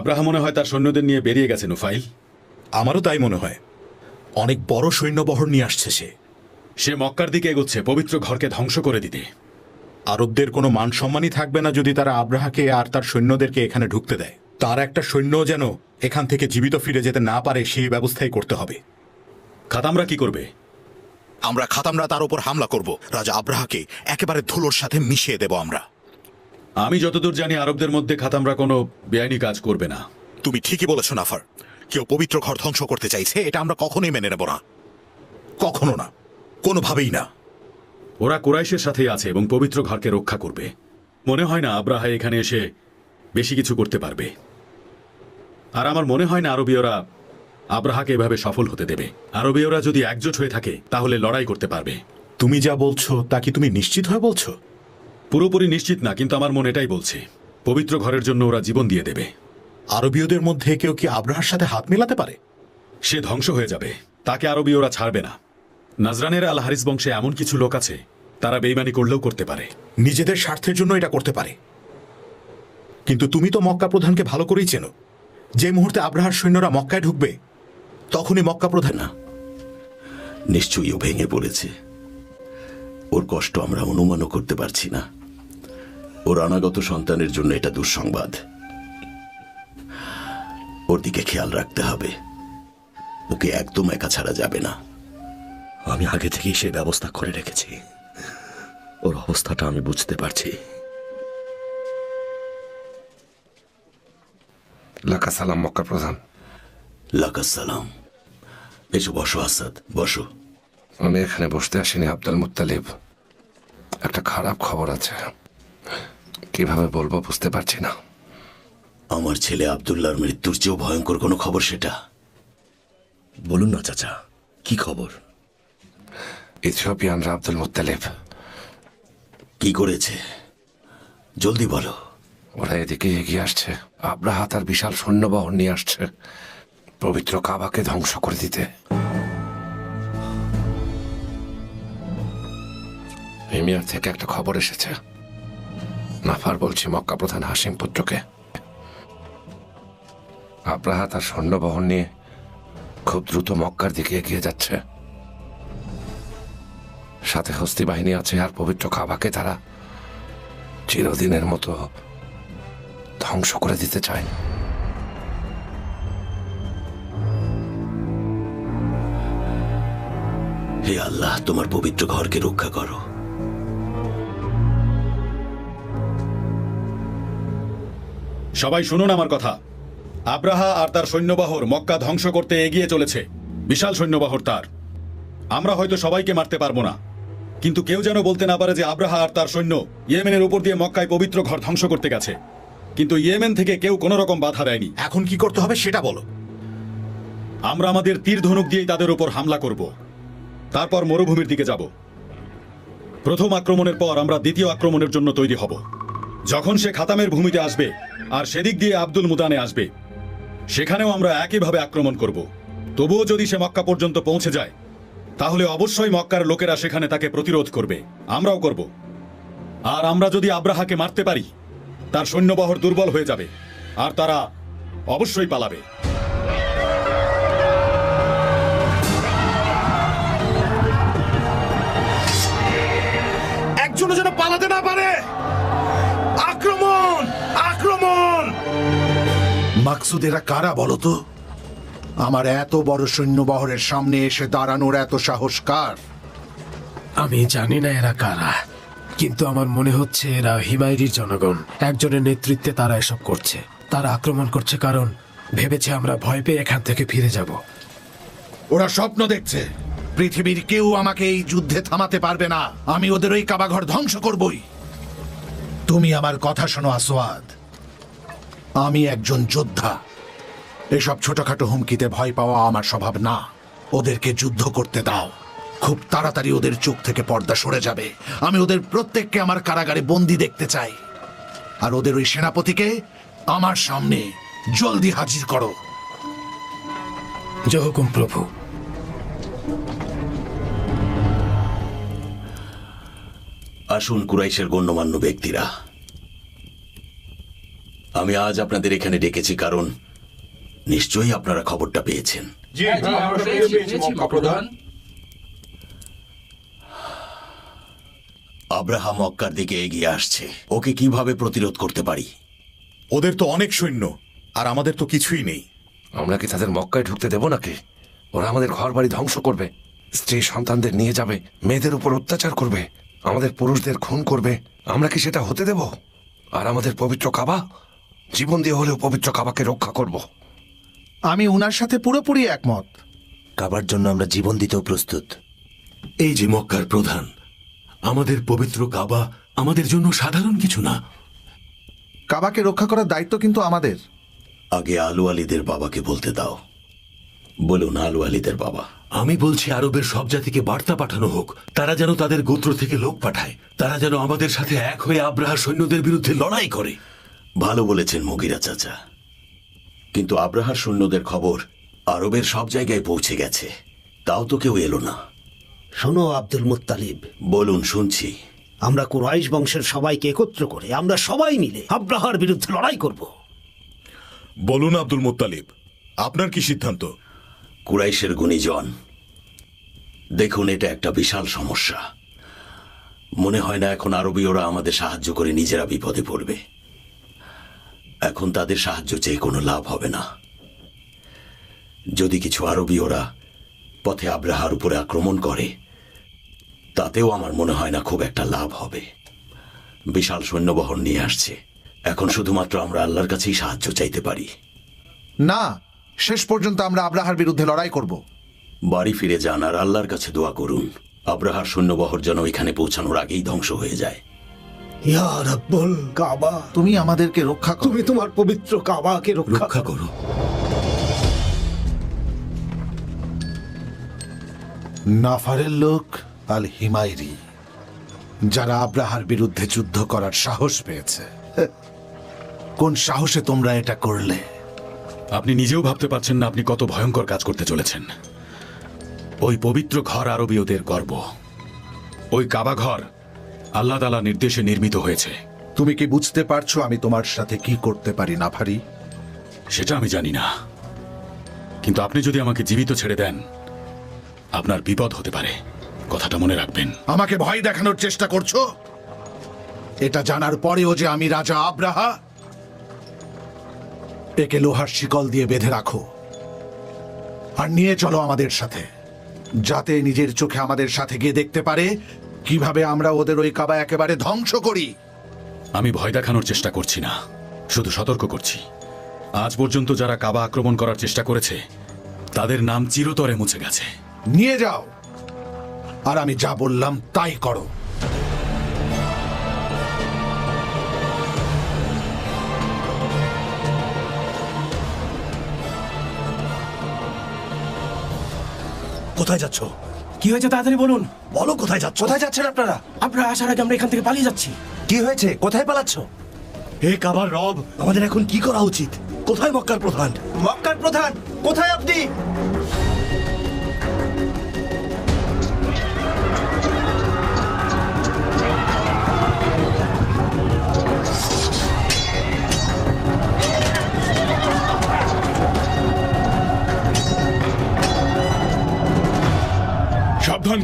আব্রাহা মনে হয় তার সৈন্যদের নিয়ে বেরিয়ে গেছে নুফাইল। আমারও তাই মনে হয়। অনেক বড় সৈন্যবহর নিয়ে আসছে সে। সে মক্কার দিকে এগোচ্ছে পবিত্র ঘরকে ধ্বংস করে দিতে। আরবদের কোনো মান সম্মানই থাকবে না যদি তারা আব্রাহাকে আর তার সৈন্যদেরকে এখানে ঢুকতে দেয়। তার একটা সৈন্য যেন এখান থেকে জীবিত ফিরে যেতে না পারে সেই ব্যবস্থাই করতে হবে। খাতামরা কি করবে? আমরা খাতামরা তার উপর হামলা করব। রাজা আব্রাহাকে একেবারে ধুলোর সাথে মিশিয়ে দেব আমরা। আমি যতদূর জানি আরবদের মধ্যে খাতামরা কোনো বেআইনি কাজ করবে না। তুমি ঠিকই বলেছ নাফার। কেউ পবিত্র ঘর ধ্বংস করতে চাইছে এটা আমরা কখনোই মেনে নেব না। কখনো না। কোনোভাবেই না। ওরা কোরাইশের সাথেই আছে এবং পবিত্র ঘরকে রক্ষা করবে। মনে হয় না আব্রাহা এখানে এসে বেশি কিছু করতে পারবে। আর আমার মনে হয় না আরবীয়রা আব্রাহাকে এভাবে সফল হতে দেবে। আরবীয়রা যদি একজোট হয়ে থাকে তাহলে লড়াই করতে পারবে। তুমি যা বলছো তা কি তুমি নিশ্চিত হয়ে বলছো? পুরোপুরি নিশ্চিত না, কিন্তু আমার মন এটাই বলছে। পবিত্র ঘরের জন্য ওরা জীবন দিয়ে দেবে। আরবীয়দের মধ্যে কেউ কি আব্রাহার সাথে হাত মেলাতে পারে? সে ধ্বংস হয়ে যাবে। তাকে আরবীয়রা ছাড়বে না। নাজরানের আল হারিস বংশে এমন কিছু লোক আছে, তারা বেইমানি করলেও করতে পারে। নিজেদের স্বার্থের জন্য এটা করতে পারে। কিন্তু তুমি তো মক্কা প্রধানকে ভালো করেই চেনো। যে মুহূর্তে আব্রাহার সৈন্যরা মক্কায় ঢুকবে, তখনই মক্কা প্রধান না, নিশ্চয়ই ও ভেঙে পড়েছে। ওর কষ্ট আমরা অনুমানও করতে পারছি না। ওর অনাগত সন্তানের জন্য এটা দুঃসংবাদ। ওর দিকে খেয়াল রাখতে হবে। ওকে একদম একা ছাড়া যাবে না। আমি আগে থেকেই সে ব্যবস্থা করে রেখেছি। ওর অবস্থাটা আমি বুঝতে পারছি। সালাম মক্কা প্রধান। লাকাসালাম এসো বসো আসাদ বসো। আমি এখানে বসতে আসিনি আব্দুল মুত্তালিব। একটা খারাপ খবর আছে। কীভাবে বলব বুঝতে পারছি না। আমার ছেলে আবদুল্লাহর মৃত্যুর চেয়েও ভয়ঙ্কর কোনো খবর সেটা? বলুন না চাচা কি খবর? ইথিওপিয়ানরা আব্দুল মুত্তালিব। কি করেছে? জলদি বলো। ওরা এদিকে এগিয়ে আসছে। আব্রাহা তার বিশাল সৈন্যবহন নিয়ে আসছে। পবিত্র কাবাকে ধ্বংস করে দিতে। হিমিয়ার থেকে একটা খবর এসেছে। নাফার বলছি মক্কা প্রধান হাসিম পুত্রকে। আব্রাহা তার সৈন্যবহন নিয়ে খুব দ্রুত মক্কার দিকে এগিয়ে যাচ্ছে। সাথে হস্তি বাহিনী আছে আর পবিত্র কাবাকে তারা চিরদিনের মতো ধ্বংস করে দিতে চায়। হে আল্লাহ, তোমার পবিত্র ঘরকে রক্ষা করো। সবাই শুনুন আমার কথা। আব্রাহা আর তার সৈন্যবাহর মক্কা ধ্বংস করতে এগিয়ে চলেছে। বিশাল সৈন্যবাহর তার। আমরা হয়তো সবাইকে মারতে পারব না। কিন্তু কেউ যেন বলতে না পারে যে আব্রাহা আর তার সৈন্য ইয়েমেনের উপর দিয়ে মক্কায় পবিত্র ঘর ধ্বংস করতে গেছে। কিন্তু ইয়েমেন থেকে কেউ কোনো রকম বাধা দেয়নি। এখন কি করতে হবে সেটা বলো। আমরা আমাদের তীর ধনুক দিয়েই তাদের উপর হামলা করব। তারপর মরুভূমির দিকে যাব। প্রথম আক্রমণের পর আমরা দ্বিতীয় আক্রমণের জন্য তৈরি হব। যখন সে খাতামের ভূমিতে আসবে আর সেদিক দিয়ে আব্দুল মুদানে আসবে। সেখানেও আমরা একইভাবে আক্রমণ করব। তবুও যদি সে মক্কা পর্যন্ত পৌঁছে যায়, তাহলে অবশ্যই মক্কার লোকেরা সেখানে তাকে প্রতিরোধ করবে। আমরাও করব। আর আমরা যদি আব্রাহাকে মারতে পারি, তার সৈন্যবহর দুর্বল হয়ে যাবে, আর তারা অবশ্যই পালাবে। মাকসুদেরা কারা বলো তো? আমার এত বড় সৈন্যবহরের সামনে এসে দাঁড়ানোর এত সাহস কার? আমি জানি না এরা কারা কিন্তু আমার মনে হচ্ছে এরা হিমায়রির জনগণ। একজনের নেতৃত্বে তারা এসব করছে। তারা আক্রমণ করছে কারণ ভেবেছে আমরা ভয় পেয়ে এখান থেকে ফিরে যাব। ওরা স্বপ্ন দেখছে। পৃথিবীর কেউ আমাকে এই যুদ্ধে থামাতে পারবে না। আমি ওদের ওই কাবাঘর ধ্বংস করবই। তুমি আমার কথা শোনো আসোয়াদ আমি একজন যোদ্ধা। এসব ছোটখাটো হুমকিতে ভয় পাওয়া আমার স্বভাব না। ওদেরকে যুদ্ধ করতে দাও। খুব তাড়াতাড়ি ওদের চোখ থেকে পর্দা সরে যাবে। আমি ওদের প্রত্যেককে আমার কারাগারে বন্দি দেখতে চাই। আর ওদের ওই সেনাপতিকে আমার সামনে জলদি হাজির করো। জহুকুম প্রভু। আসুন কুরাইশের গণ্যমান্য ব্যক্তিরা। আমি আজ আপনাদের এখানে ডেকেছি কারণ নিশ্চয়ই আপনারা খবরটা পেয়েছেন। আব্রাহাম মক্কার দিকে এগিয়ে আসছে। ওকে কীভাবে প্রতিরোধ করতে পারি? ওদের তো অনেক সৈন্য আর আমাদের তো কিছুই নেই। আমরা কি তাদের মক্কায় ঢুকতে দেব নাকি? ওরা আমাদের ঘর বাড়ি ধ্বংস করবে স্ত্রী সন্তানদের নিয়ে যাবে মেয়েদের উপর অত্যাচার করবে আমাদের পুরুষদের খুন করবে। আমরা কি সেটা হতে দেব? আর আমাদের পবিত্র কাবা? জীবন দিয়ে হলেও পবিত্র কাবাকে রক্ষা করব। আমি উনার সাথে পুরোপুরি একমত। কাবার জন্য আমরা জীবন দিতেও প্রস্তুত। এই যে মক্কার প্রধান আমাদের পবিত্র কাবা আমাদের জন্য সাধারণ কিছু না। কাবাকে রক্ষা করার দায়িত্ব কিন্তু আমাদের। আগে আলু আলীদের বাবাকে বলতে দাও। বলুন আলু আলীদের বাবা। আমি বলছি আরবের সব জাতিকে বার্তা পাঠানো হোক। তারা যেন তাদের গোত্র থেকে লোক পাঠায়। তারা যেন আমাদের সাথে এক হয়ে আব্রাহার সৈন্যদের বিরুদ্ধে লড়াই করে। ভালো বলেছেন মগিরা চাচা। কিন্তু আব্রাহার সৈন্যদের খবর আরবের সব জায়গায় পৌঁছে গেছে। তাও তো কেউ এলো না। শোনো আব্দুল মুত্তালিব। বলুন শুনছি। আমরা কুরাইশ বংশের সবাইকে একত্র করে আমরা সবাই মিলে আব্রাহার বিরুদ্ধে লড়াই করব। বলুন আব্দুল মুত্তালিব আপনার কি সিদ্ধান্ত? কুরাইশের গুণীজন দেখুন এটা একটা বিশাল সমস্যা। মনে হয় না এখন আরবীয়রা আমাদের সাহায্য করে নিজেরা বিপদে পড়বে। এখন তাদের সাহায্য চেয়ে কোনো লাভ হবে না। যদি কিছু আরবি আরবীয়রা পথে আব্রাহার উপরে আক্রমণ করে তাতেও আমার মনে হয় না খুব একটা লাভ হবে। বিশাল সৈন্যবহর নিয়ে আসছে। এখন শুধুমাত্র আমরা আল্লাহর কাছেই সাহায্য চাইতে পারি। না শেষ পর্যন্ত আমরা আব্রাহার বিরুদ্ধে লড়াই করব। বাড়ি ফিরে যান আর আল্লাহর কাছে দোয়া করুন। আব্রাহার সৈন্যবহর যেন এখানে পৌঁছানোর আগেই ধ্বংস হয়ে যায়। ইয়া রাব্বুল কাবা। তুমি আমাদেরকে রক্ষা করো। তুমি তোমার পবিত্র কাবাকে রক্ষা রক্ষা করো। নাফারের লোক আল হিমাইরি যারা আব্রাহার বিরুদ্ধে যুদ্ধ করার সাহস পেয়েছে। কোন সাহসে তোমরা এটা করলে? আপনি নিজেও ভাবতে পারছেন না আপনি কত ভয়ঙ্কর কাজ করতে চলেছেন। ওই পবিত্র ঘর আরবীয়দের গর্ব। ওই কাবা ঘর আল্লাহ তালা নির্দেশে নির্মিত হয়েছে। তুমি কি বুঝতে পারছ আমি তোমার সাথে কি করতে পারি নাফারি সেটা আমি জানি না। কিন্তু আপনি যদি আমাকে জীবিত ছেড়ে দেন আপনার বিপদ হতে পারে। কথাটা মনে রাখবেন। আমাকে ভয় দেখানোর চেষ্টা করছ? এটা জানার পরেও যে আমি রাজা আব্রাহা একে লোহার শিকল দিয়ে বেঁধে রাখো। আর নিয়ে চলো আমাদের সাথে যাতে নিজের চোখে আমাদের সাথে গিয়ে দেখতে পারে কীভাবে আমরা ওদের ওই কাবা একেবারে ধ্বংস করি? আমি ভয় দেখানোর চেষ্টা করছি না। শুধু সতর্ক করছি। আজ পর্যন্ত যারা কাবা আক্রমণ করার চেষ্টা করেছে তাদের নাম চিরতরে মুছে গেছে। নিয়ে যাও। আর আমি যা বললাম তাই করো। কোথায় যাচ্ছ? কি হয়েছে তাড়াতাড়ি বলুন? বলো কোথায় যাচ্ছ? কোথায় যাচ্ছেন আপনারা? আপনারা আসার আগে আমরা এখান থেকে পালিয়ে যাচ্ছি। কি হয়েছে? কোথায় পালাচ্ছ? হে কাবার রব আমাদের এখন কি করা উচিত? কোথায় মক্কার প্রধান? মক্কার প্রধান কোথায় আপনি?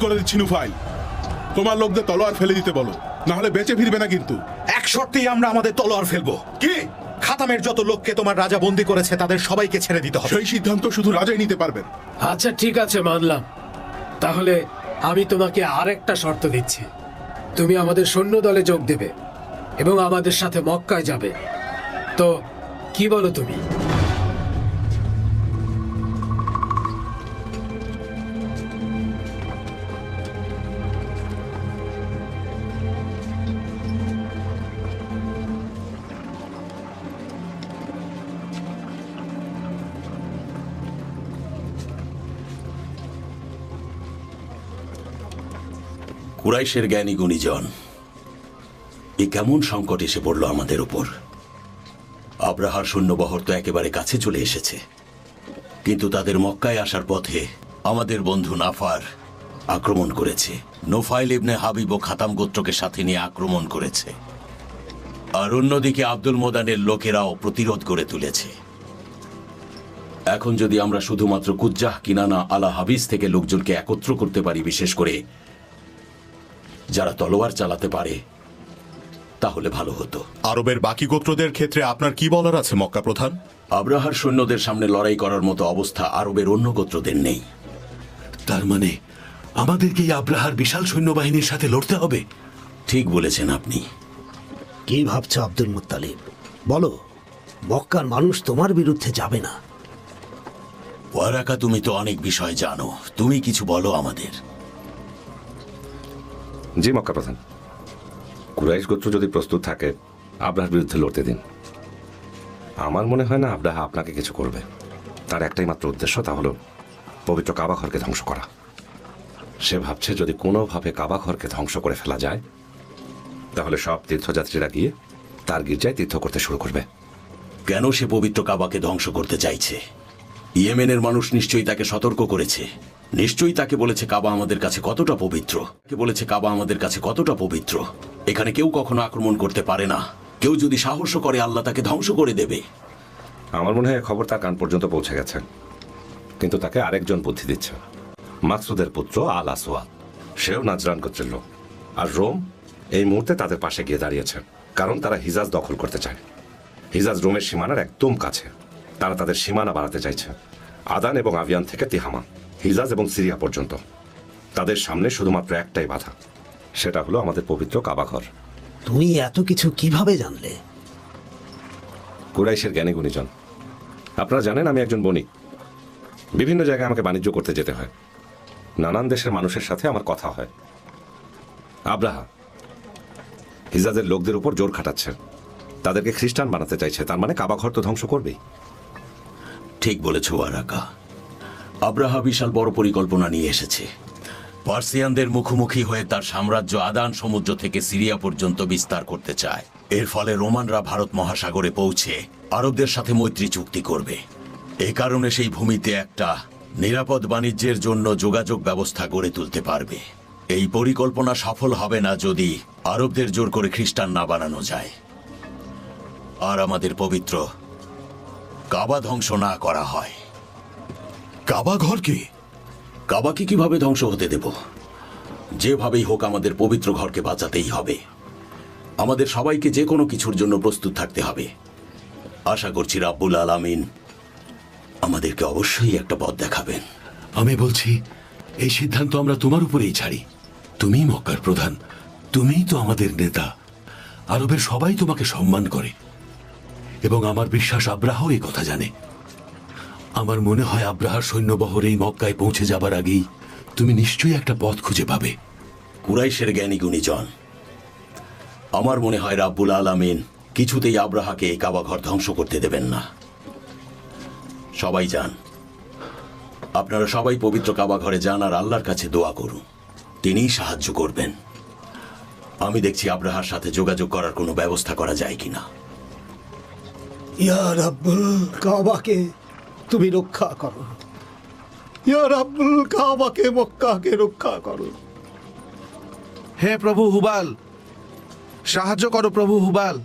করে দিচ্ছি নুফাইল তোমার লোকদের তলোয়ার ফেলে দিতে বলো না হলে বেঁচে ফিরবে না কিন্তু। এক শর্তেই আমরা আমাদের তলোয়ার ফেলব। কি? খাতামের যত লোককে তোমার রাজা বন্দি করেছে তাদের সবাইকে ছেড়ে দিতে হবে। সেই সিদ্ধান্ত শুধু রাজাই নিতে পারবেন আচ্ছা ঠিক আছে মানলাম। তাহলে আমি তোমাকে আরেকটা শর্ত দিচ্ছি। তুমি আমাদের সৈন্য দলে যোগ দেবে এবং আমাদের সাথে মক্কায় যাবে। তো কি বলো তুমি? কুরাইশের জ্ঞানী গুণীজন, এ কেমন সংকট এসে পড়ল আমাদের উপর? আব্রাহার সৈন্যবহর তো একেবারে কাছে চলে এসেছে, কিন্তু তাদের মক্কায় আসার পথে আমাদের বন্ধু নাফার আক্রমণ করেছে। নোফাইল ইবনে হাবিব ও খাতাম গোত্রকে সাথে নিয়ে আক্রমণ করেছে। আর অন্যদিকে আব্দুল মোদানের লোকেরাও প্রতিরোধ করে তুলেছে। এখন যদি আমরা শুধুমাত্র কুজ্জাহ, কিনানা, আলা হাবিস থেকে লোকজনকে একত্র করতে পারি, বিশেষ করে যারা তলোয়ার চালাতে পারে তাহলে ভালো হতো। আরবের বাকি গোত্রদের ক্ষেত্রে আপনার কি বলার আছে মক্কা প্রধান? আব্রাহার সৈন্যদের সামনে লড়াই করার মতো অবস্থা আরবের অন্য গোত্রদের নেই। তার মানে আমাদেরকে আব্রাহার বিশাল সৈন্যবাহিনীর সাথে লড়তে হবে? ঠিক বলেছেন আপনি। কি ভাবছ আব্দুল মুত্তালিব? বলো মক্কার মানুষ তোমার বিরুদ্ধে যাবে না। ওয়ারাকা তুমি তো অনেক বিষয় জানো। তুমি কিছু বলো আমাদের। জি, মক্কা প্রধান। কুরাইশ গোত্র যদি প্রস্তুত থাকে, আব্রাহার বিরুদ্ধে লড়তে দিন। আমার মনে হয় না আব্রাহা আপনাকে কিছু করবে। তার একটাই মাত্র উদ্দেশ্য, তা হলো পবিত্র কাবা ঘরকে ধ্বংস করা। সে ভাবছে, যদি কোনোভাবে কাবা ঘরকে ধ্বংস করে ফেলা যায়, তাহলে সব তীর্থযাত্রীরা গিয়ে তার গির্জায় তীর্থ করতে শুরু করবে। কেন সে পবিত্র কাবাকে ধ্বংস করতে চাইছে? ইয়েমেনের মানুষ নিশ্চয়ই তাকে সতর্ক করেছে। নিশ্চয়ই তাকে বলেছে কাবা আমাদের কাছে কতটা পবিত্র। তাকে বলেছে কাবা আমাদের কাছে কতটা পবিত্র। এখানে কেউ কখনো আক্রমণ করতে পারে না। কেউ যদি সাহস করে, আল্লাহ তাকে ধ্বংস করে দেবে। আমার মনে হয় খবর তার কান পর্যন্ত পৌঁছে গেছে। কিন্তু তাকে আরেকজন বুদ্ধি দিচ্ছে। মাকসুদের পুত্র আল আসওয়াদ সেও নাজরান লোক। আর রোম এই মুহূর্তে তাদের পাশে গিয়ে দাঁড়িয়েছে। কারণ তারা হিজাজ দখল করতে চায়। হিজাজ রোমের সীমানার একদম কাছে। তারা তাদের সীমানা বাড়াতে চাইছে। আদান এবং আভিয়ান থেকে তিহামা। হিজাজ এবং সিরিয়া পর্যন্ত। তাদের সামনে শুধুমাত্র একটাই বাধা সেটা হলো আমাদের পবিত্র কাবাঘর তুমি এত কিছু কীভাবে জানলে? কুরাইশের জ্ঞানী গুণীজন আপনারা জানেন আমি একজন বণিক। বিভিন্ন জায়গায় আমাকে বাণিজ্য করতে যেতে হয়। নানান দেশের মানুষের সাথে আমার কথা হয়। আব্রাহা হিজাজের লোকদের উপর জোর খাটাচ্ছে। তাদেরকে খ্রিস্টান বানাতে চাইছে তার মানে কাবাঘর তো ধ্বংস করবেই। ঠিক বলেছ ওয়ারাকা আব্রাহা বিশাল বড় পরিকল্পনা নিয়ে এসেছে। পার্সিয়ানদের মুখোমুখি হয়ে তার সাম্রাজ্য আদান সমুদ্র থেকে সিরিয়া পর্যন্ত বিস্তার করতে চায়। এর ফলে রোমানরা ভারত মহাসাগরে পৌঁছে আরবদের সাথে মৈত্রী চুক্তি করবে। এই কারণে সেই ভূমিতে একটা নিরাপদ বাণিজ্যের জন্য যোগাযোগ ব্যবস্থা গড়ে তুলতে পারবে। এই পরিকল্পনা সফল হবে না যদি আরবদের জোর করে খ্রিস্টান না বানানো যায়। আর আমাদের পবিত্র কাবা ধ্বংস না করা হয়। কাবা ঘর কি? কাবাকে কীভাবে ধ্বংস হতে দেব? যেভাবেই হোক আমাদের পবিত্র ঘরকে বাঁচাতেই হবে। আমাদের সবাইকে যে কোনো কিছুর জন্য প্রস্তুত থাকতে হবে। আশা করছি রাব্বুল আলামিন আমাদেরকে অবশ্যই একটা পথ দেখাবেন। আমি বলছি এই সিদ্ধান্ত আমরা তোমার উপরেই ছাড়ি। তুমি মক্কার প্রধান তুমিই তো আমাদের নেতা। আরবের সবাই তোমাকে সম্মান করে এবং আমার বিশ্বাস আব্রাহ এই কথা জানে। আমার মনে হয় আব্রাহার সৈন্যবহর এই মক্কায় পৌঁছে যাবার আগেই তুমি নিশ্চয়ই একটা পথ খুঁজে পাবে। কুরাইশের জ্ঞানী গুণীজন আমার মনে হয় রাব্বুল আলামিন কিছুতেই আব্রাহাকে এই কাবাঘর ধ্বংস করতে দেবেন না। সবাই যান। আপনারা সবাই পবিত্র কাবা ঘরে যান আর আল্লাহর কাছে দোয়া করুন। তিনিই সাহায্য করবেন। আমি দেখছি আব্রাহার সাথে যোগাযোগ করার কোনো ব্যবস্থা করা যায় কিনা। ইয়া রাব্বুল কাবাকে তুমি রক্ষা করো। ইয়া রাব্বুল কাবাকে, মক্কাকে রক্ষা করো। হে প্রভু হুবাল, সাহায্য করো প্রভু হুবাল।